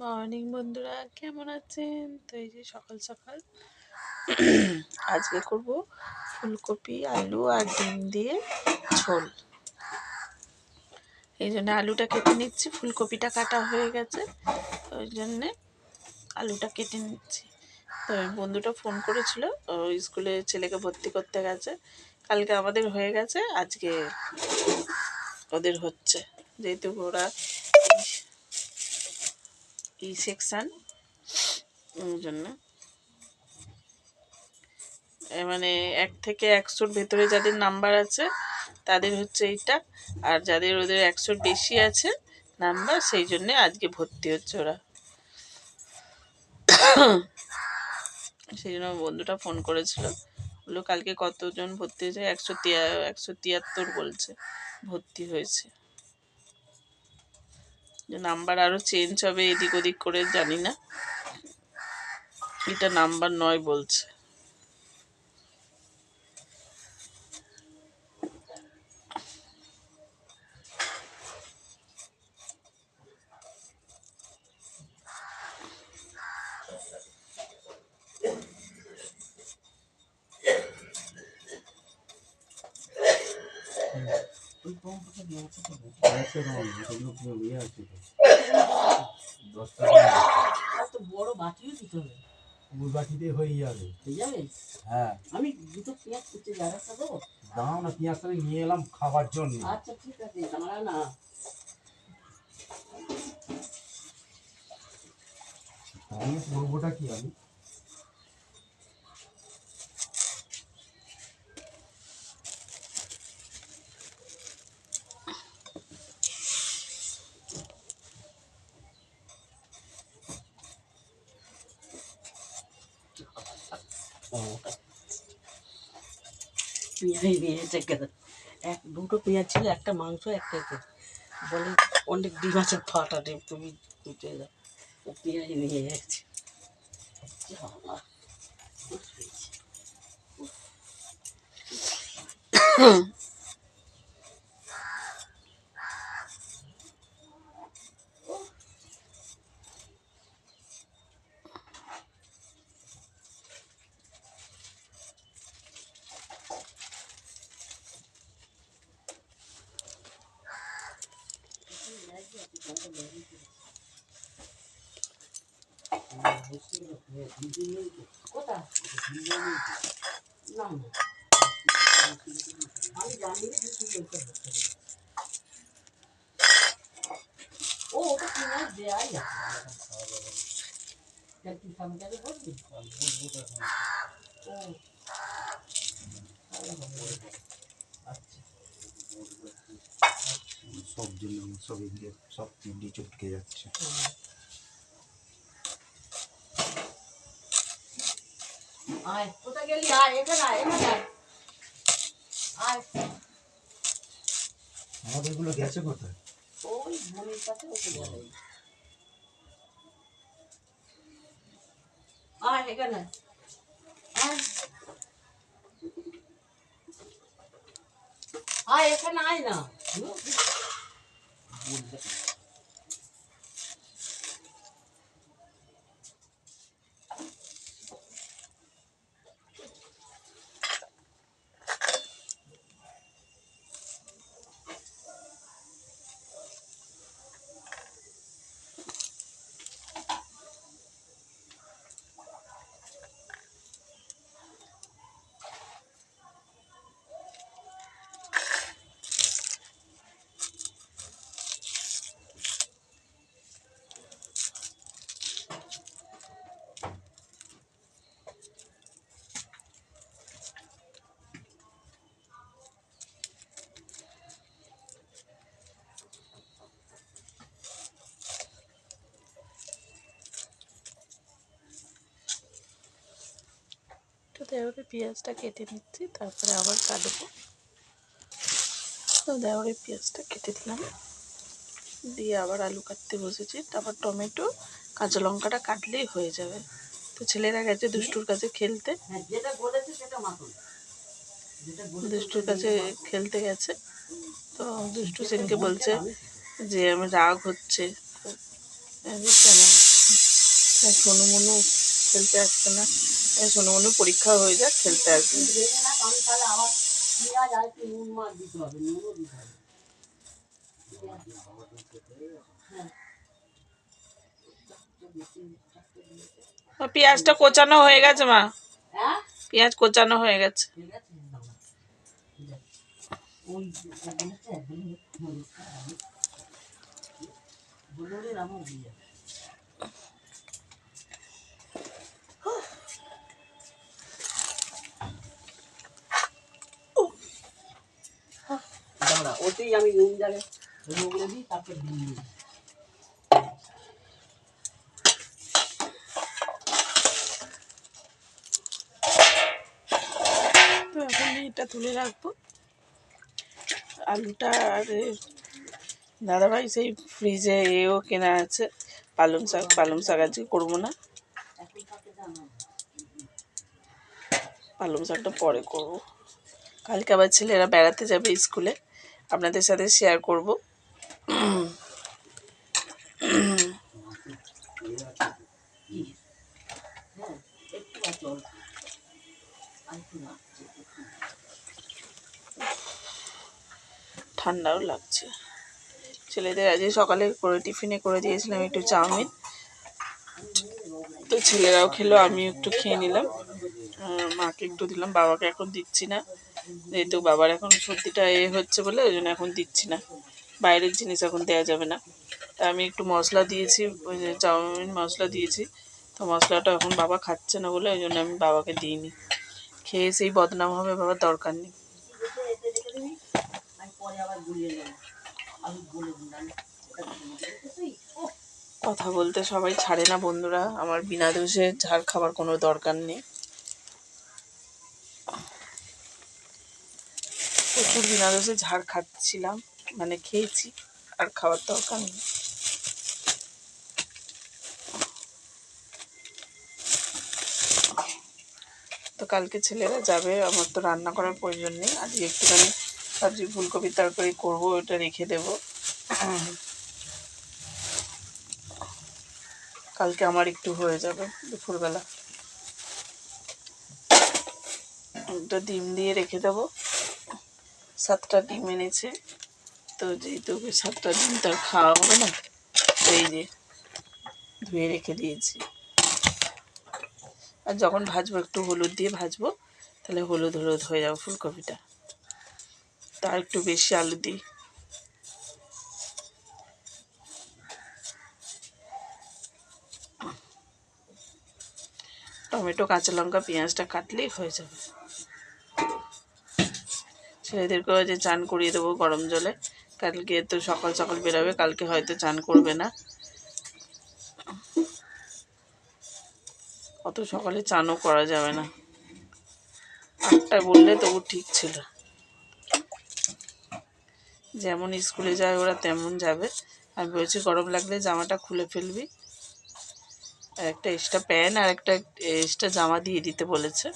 Morning বন্ধুরা, কেমন আছেন? তো এই যে সকাল সকাল আজকে করব ফুলকপি, আলু আর ডিম দিয়ে ঝোল। এই জন্য আলুটা কেটে নিচ্ছি, ফুলকপিটা কাটা হয়ে গেছে ওই জন্যে আলুটা কেটে নিচ্ছি। তো বন্ধুটা ফোন করেছিল স্কুলে ছেলেকে ভর্তি করতে গেছে, কালকে আমাদের হয়ে গেছে, আজকে ওদের হচ্ছে। যেহেতু ওরা ই সেকশান জন্য। মানে এক থেকে একশোর ভেতরে যাদের নাম্বার আছে, তাদের হচ্ছে এইটা। আর যাদের ওদের একশোর বেশি আছে নাম্বার, সেই জন্যে আজকে ভর্তি হচ্ছে ওরা। সেই জন্য বন্ধুটা ফোন করেছিল। বলল, কালকে কতজন ভর্তি হয়েছে? একশো তিয়া, একশো তিয়াত্তর বলছে, ভর্তি হয়েছে। নাম্বার আরও চেঞ্জ হবে এদিক ওদিক করে জানি না। এটা নাম্বার নয় বলছে। হয়ে আমি দুটো না নিয়ে এলাম খাবার জন্য আচ্ছা ঠিক আছে না আমি করবোটা কি আমি? পেঁয়াজ নিয়েছে কেন এক দুটো পেঁয়াজ ছিল একটা মাংস একটা। বলে অনেক ডিম আছে ফাটা ডিম তুমি কুচে যাও পেঁয়াজ নিয়ে যাচ্ছে। বাবা, উফ, হয়েছে। কোথায়? না, না। আমি জানি না যে তুই সব জন্য সব সব তিনটি চটকে যাচ্ছে। আয় কোথায় গেলি? আয় এখানে আয় এখানে আয়। আয়। আমাদেরগুলো গেছে কোথায়? ওই বোনের কাছে ওকে গেলে। আয় এখানে আয়। আয় এখানে আয় না। তো দেওয়ারে পেঁয়াজটা কেটে নিচ্ছি, তারপরে আবার কাটবো। তো দেওয়ারে পেঁয়াজটা কেটে দিলাম। দিয়ে আবার আলু কাটতে বসেছি। তারপর টমেটো, কাঁচা লঙ্কাটা কাটলেই হয়ে যাবে। তো ছেলেরা গেছে দুষ্টুর কাছে খেলতে। দুষ্টুর কাছে খেলতে গেছে। তো দুষ্টু সেনকে বলছে যে, আমি রাগ হচ্ছে। কেন? সোনু, মনু খেলতে আসছে না। সোনু পরীক্ষা হয়ে যাক, খেলতে আসবে। হ্যাঁ পেঁয়াজটা কোচানো হয়ে গেছে, মা। হ্যাঁ পেঁয়াজ কোচানো হয়ে গেছে। ওই ওতেই আমি নুন জালে দিই তারপর ডিম দিই। তো এখন এটা তুলে রাখব। আলুটা আর দাদাভাই সেই ফ্রিজে এও কেনা আছে। পালং শাক পালং শাক আজকে করব না। পালং শাকটা পরে করব। কালকে আবার ছেলেরা বেড়াতে যাবে স্কুলে। আপনাদের সাথে শেয়ার করব। ঠান্ডাও লাগছে। ছেলেদের আজকে সকালে করে টিফিনে করে দিয়েছিলাম একটু চাউমিন। তো ছেলেরাও খেলো আমি একটু খেয়ে নিলাম। মাকে একটু দিলাম, বাবাকে এখন দিচ্ছি না। যেহেতু বাবার এখন সর্দিটা এ হচ্ছে বলে ওই জন্য এখন দিচ্ছি না। বাইরের জিনিস এখন দেওয়া যাবে না। তা আমি একটু মশলা দিয়েছি, ওই যে চাউমিন মশলা দিয়েছি। তো মশলাটা এখন বাবা খাচ্ছে না বলে ওই জন্য আমি বাবাকে দিইনি। খেয়ে সেই বদনাম হবে বাবার দরকার নেই। কথা বলতে সবাই ছাড়ে না বন্ধুরা। আমার বিনা দোষে ঝাড় খাবার কোনো দরকার নেই। প্রচুর বিনা দোষে ঝাড় খাচ্ছিলাম মানে খেয়েছি, আর খাওয়ার দরকার নেই। তো কালকে ছেলেরা যাবে, আমার তো রান্না করার প্রয়োজন নেই, আজকে একটুখানি সবজি ফুলকপি তরকারি করব, ওটা রেখে দেবো। কালকে আমার একটু হয়ে যাবে দুপুরবেলা। ওটা ডিম দিয়ে রেখে দেবো। সাতটা ডিম এনেছে। তো যেহেতু ওকে সাতটা ডিম তার খাওয়া হবে না এই যে ধুয়ে রেখে দিয়েছি। আর যখন ভাজবো একটু হলুদ দিয়ে ভাজবো, তাহলে হলুদ হলুদ হয়ে যাবে ফুলকপিটা। তার একটু বেশি আলু দিই। টমেটো, কাঁচা লঙ্কা, পেঁয়াজটা কাটলেই হয়ে যাবে। ছেলেদেরকেও যে চান করিয়ে দেবো গরম জলে। কালকে তো সকাল সকাল বেরোবে, কালকে হয়তো চান করবে না। অত সকালে চানও করা যাবে না। আটটায় বললে তবু ঠিক ছিল। যেমন স্কুলে যায় ওরা তেমন যাবে। আমি বলছি, গরম লাগলে জামাটা খুলে ফেলবি। আর একটা এক্সট্রা প্যান্ট আর একটা এক্সট্রা জামা দিয়ে দিতে বলেছে।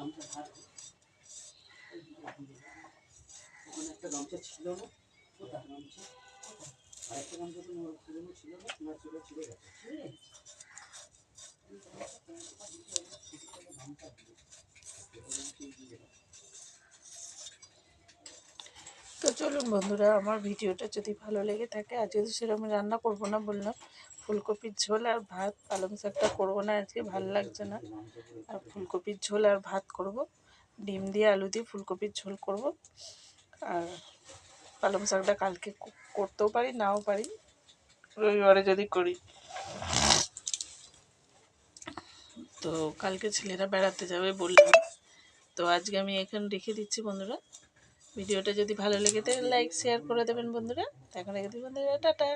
আর তো চলুন বন্ধুরা, আমার ভিডিওটা যদি ভালো লেগে থাকে আজকে তো সেরকম রান্না করব না বললাম ফুলকপির ঝোল আর ভাত, পালং শাকটা করব না আজকে, ভালো লাগছে না। আর ফুলকপির ঝোল আর ভাত করব। ডিম দিয়ে আলু দিয়ে ফুলকপির ঝোল করব। আর পালং শাকটা কালকে করতেও পারি, নাও পারি। রবিবারে যদি করি। তো কালকে ছেলেরা বেড়াতে যাবে বললাম। তো আজকে আমি এখানে রেখে দিচ্ছি বন্ধুরা। ভিডিওটা যদি ভালো লেগে থাকে, লাইক, শেয়ার করে দেবেন বন্ধুরা। এখন রেখে দিই বন্ধুরা, টাটা।